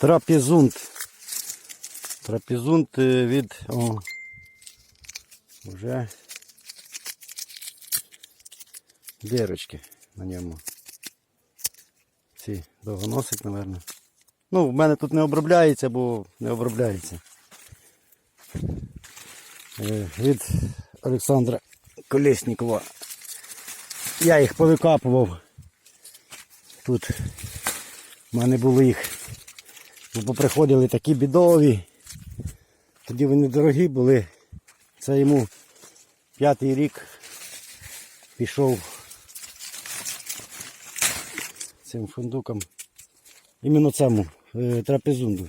Трапезунт. Трапезунт е, від. О, вже дірочки на ньому. Ці довгоносик, мабуть. Ну, в мене тут не обробляється, бо не обробляється. Е, Від Олександра Колєснікова. Я їх повикапував. Тут в мене були їх. Бо поприходили такі бідові. Тоді вони дорогі були. Це йому п'ятий рік пішов цим фундуком. Іменно цьому е, трапезунду.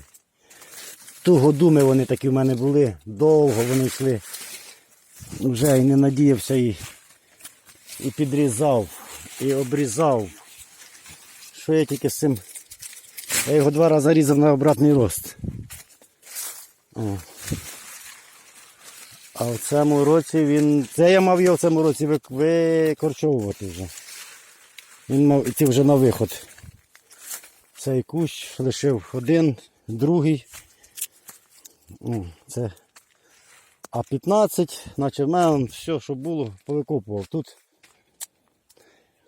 Ту годуми вони такі в мене були. Довго вони йшли. Вже і не надіявся і, і підрізав, і обрізав. Що я тільки з цим. Я його два рази різав на обратний рост. О. А в цьому році він. Це я мав його в цьому році вик- викорчовувати вже. Він мав іти вже на виход. Цей кущ лишив один, другий. О, Це. А 15, наче в мене все, що було, повикопував. Тут,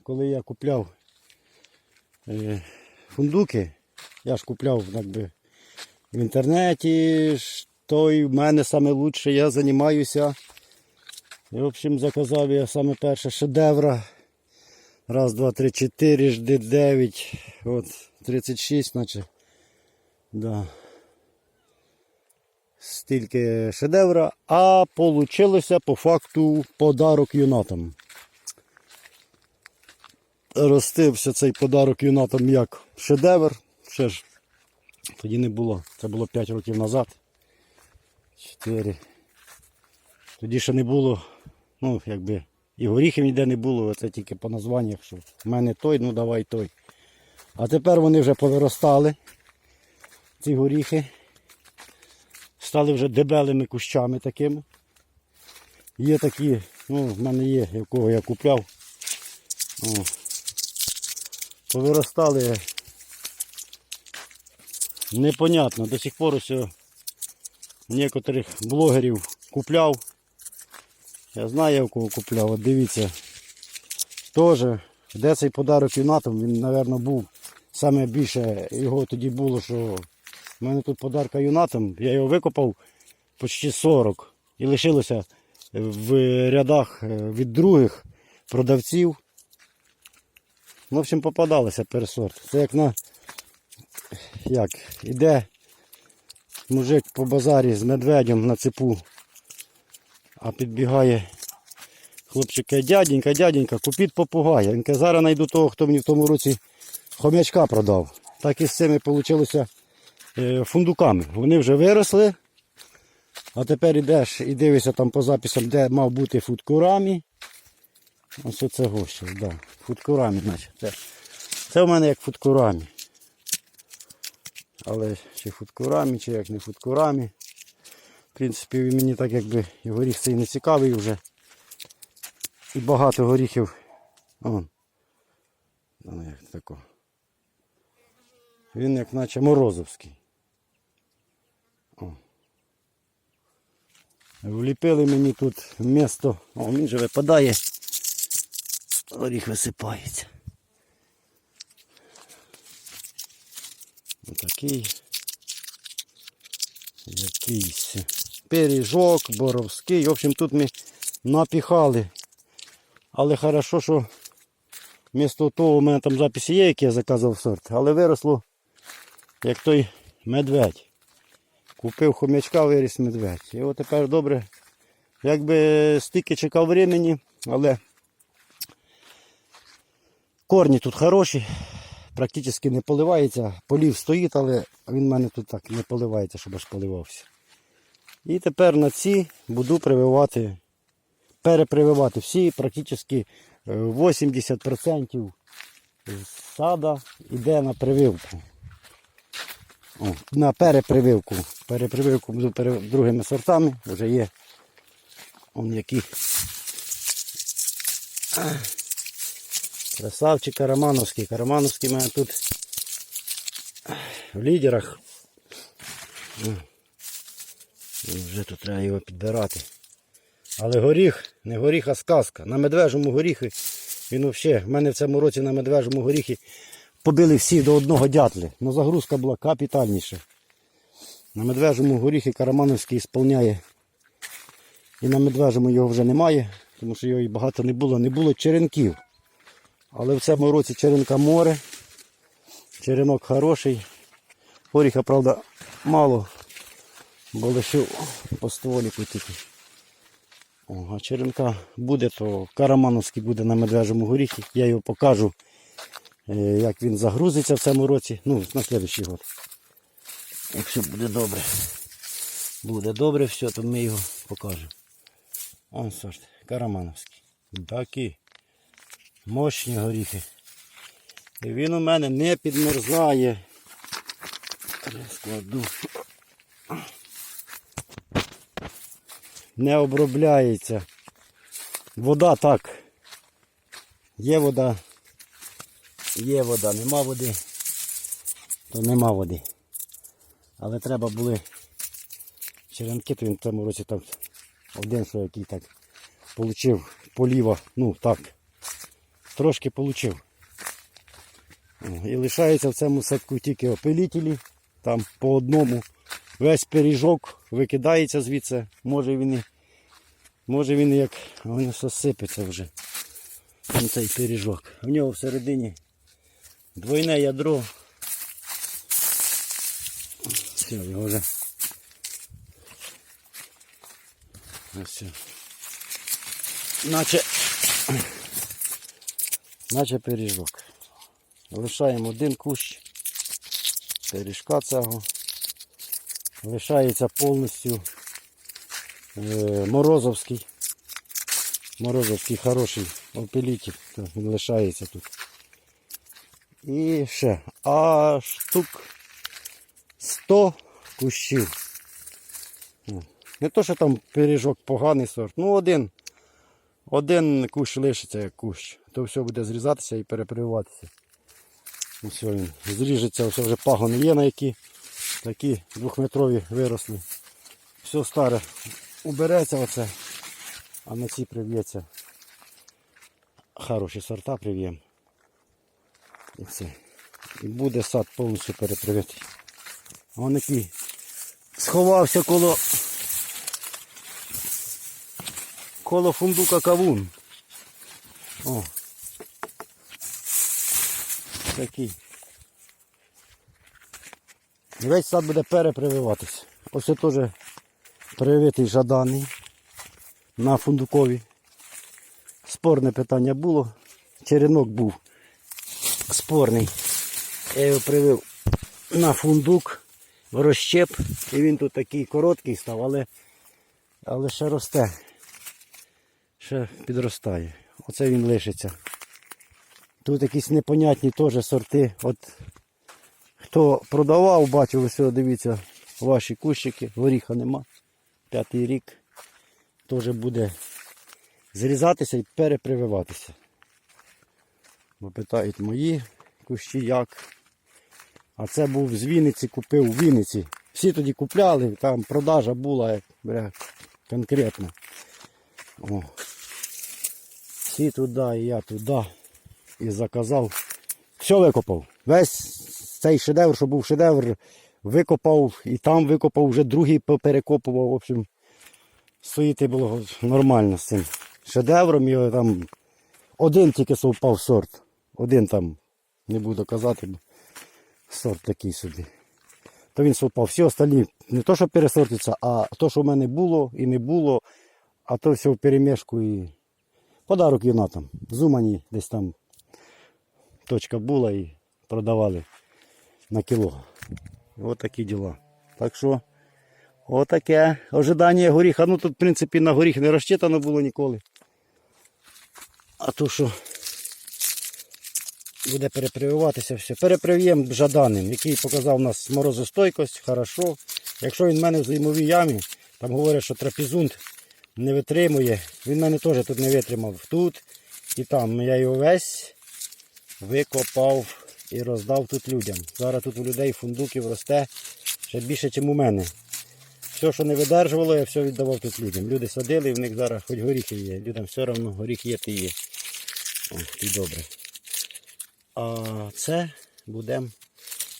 коли я купляв е, фундуки, я ж купляв якби, в інтернеті, ж той в мене лучше, я займаюся. І, в общем, заказав я саме перше шедевра. Раз, два, три, чотири, жди дев'ять. От 36, наче. Да. Стільки шедевра, а получилося по факту подарок юнатам. Ростився цей подарок юнатам як шедевр. Ще ж тоді не було. Це було 5 років назад. 4. Тоді ще не було, ну, якби, і горіхів ніде не було, це тільки по названнях, що в мене той, ну давай той. А тепер вони вже повиростали, ці горіхи. Стали вже дебелими кущами такими. Є такі, ну, в мене є, якого я купляв. О. Повиростали непонятно. До сих пор ось некоторих блогерів купляв. Я знаю, я в кого купляв. От дивіться. Теж, де цей подарок юнатам, він, мабуть, був саме більше його тоді було, що в мене тут подарка юнатам, я його викопав почти 40 і лишилося в рядах е, від других продавців. Ну, в общем, попадалося пересорт. Це як на як, іде мужик по базарі з медведем на цепу, а підбігає хлопчик каже, дяденька, дяденька, купіть попугая. Він каже, зараз знайду того, хто мені в тому році хомячка продав. Так і з цими вийшло е, фундуками. Вони вже виросли. А тепер йдеш і дивишся там по записам, де мав бути фудкурамі. Ось оце гоще, да. Фудкурамі, значить. Це, це в мене як фудкурамі. Але чи фудкурамі, чи як не фудкурамі. В принципі, мені так якби і горіх цей не цікавий вже. І багато горіхів. Он. Ну, як тако. Він як наче морозовський. О. Вліпили мені тут місто. О, він же випадає. Горіх висипається. Отакий. Якийсь пиріжок, боровський. В общем, тут ми напіхали. Але хорошо, що вмісто того у мене там записи є, які я заказував сорт, але виросло як той медведь. Купив хомячка, виріс медведь. І от тепер добре. Якби стільки чекав времени, але корні тут хороші, практично не поливається. Полів стоїть, але він в мене тут так не поливається, щоб аж поливався. І тепер на ці буду прививати, перепрививати всі, практично е, 80% з сада йде на прививку. О, на перепрививку. Перепрививку буду пере- другими сортами, вже є он які. Красавчик Карамановський. Карамановський мене тут в лідерах. І вже тут треба його підбирати. Але горіх, не горіх, а сказка. На медвежому горіхи, він взагалі, в мене в цьому році на медвежому горіхі побили всі до одного дятли. Ну загрузка була капітальніша. На медвежому горіхи Карамановський сповняє. І на медвежому його вже немає, тому що його і багато не було. Не було черенків. Але в цьому році черенка море. Черенок хороший. Горіха, правда, мало, бо лишив по стволіку тільки. О, а черенка буде, то Карамановський буде на медвежому горіхі. Я його покажу, е, як він загрузиться в цьому році. Ну, на наступний год. Якщо буде добре. Буде добре все, то ми його покажемо. Он сорт, Карамановський. Такі мощні горіхи. І він у мене не підмерзає. Складу. Не обробляється. Вода так. Є вода. Є вода, нема води, то нема води. Але треба були черенки, то він в цьому році так один, що який так получив поліва, ну так, трошки получив. І лишається в цьому садку тільки опилітелі, там по одному. Весь пиріжок викидається звідси, може він і, може він як воно сипеться вже. Там цей пиріжок. В нього всередині двойне ядро. Все, його вже. Ось все. Наче, наче пиріжок. Лишаємо один кущ пиріжка цього. Лишається повністю е, Морозовський. Морозовський хороший опилітель. Він лишається тут. І ще а штук 100 кущів. Не то, що там пиріжок поганий сорт. Ну один. Один кущ лишиться як кущ. То все буде зрізатися і переприватися. Ось він зріжеться, ось вже пагони є на які такі двохметрові виросли. Все старе убереться оце, а на ці прив'ється. Хороші сорта прив'ємо. І все. І буде сад повністю перепривитий. А який сховався коло коло фундука кавун. О. Такий. Весь сад буде перепрививатися. Ось це теж привитий жаданий на фундукові. Спорне питання було. Черенок був спорний. Я його привив на фундук, в розщеп. І він тут такий короткий став, але, але ще росте. Ще підростає. Оце він лишиться. Тут якісь непонятні теж сорти. От хто продавав, бачив, ось дивіться, ваші кущики, горіха нема. П'ятий рік теж буде зрізатися і перепрививатися. Бо питають мої кущі як. А це був з Вінниці, купив у Вінниці. Всі тоді купляли, там продажа була бля, конкретно. О. Всі туди, і я туди. І заказав. Все викопав. Весь цей шедевр, що був шедевр, викопав і там викопав, вже другий перекопував. В общем, стоїти було нормально з цим шедевром. Його там один тільки совпав сорт. Один там, не буду казати, сорт такий собі. То він совпав. Всі остальні не то, що пересортиться, а то, що в мене було і не було, а то все в перемішку і подарок юнатам. Зумані десь там точка була і продавали на кіло. Ось такі діла. Так що, отаке ожидання горіха. Ну тут, в принципі, на горіх не розчитано було ніколи. А то що буде перепрививатися все. Переприв'єм жаданим, який показав нас морозостойкость, хорошо. Якщо він в мене в зимовій ямі, там говорять, що трапезунт не витримує. Він мене теж тут не витримав. Тут і там. Я його весь викопав і роздав тут людям. Зараз тут у людей фундуків росте. Ще більше, ніж у мене. Все, що не видержувало, я все віддавав тут людям. Люди садили, і в них зараз хоч горіхи є. Людям все одно горіх є, ти є. О, і добре. А це будемо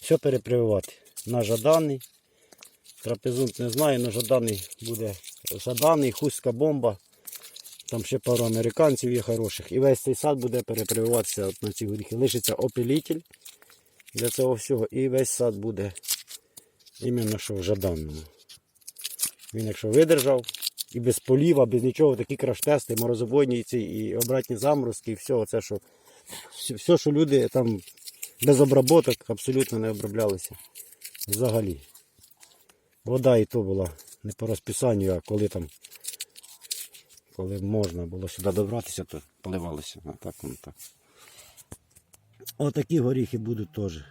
все перепрививати. На жаданий. Трапезунт не знаю, але жаданий буде жаданий, хустка бомба. Там ще пару американців є хороших. І весь цей сад буде перепрививатися на ці горіхи. Лишиться опилітель для цього всього. І весь сад буде іменно що в жаданому. Він якщо видержав, і без поліва, без нічого, такі краш-тести, морозобойні ці, і обратні заморозки, і все, це, що, все, що люди там без обработок абсолютно не оброблялися. Взагалі. Вода і то була не по розписанню, а коли там, коли можна було сюди добратися, то поливалося. А так воно так. Отакі горіхи будуть теж.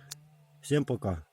Всім пока.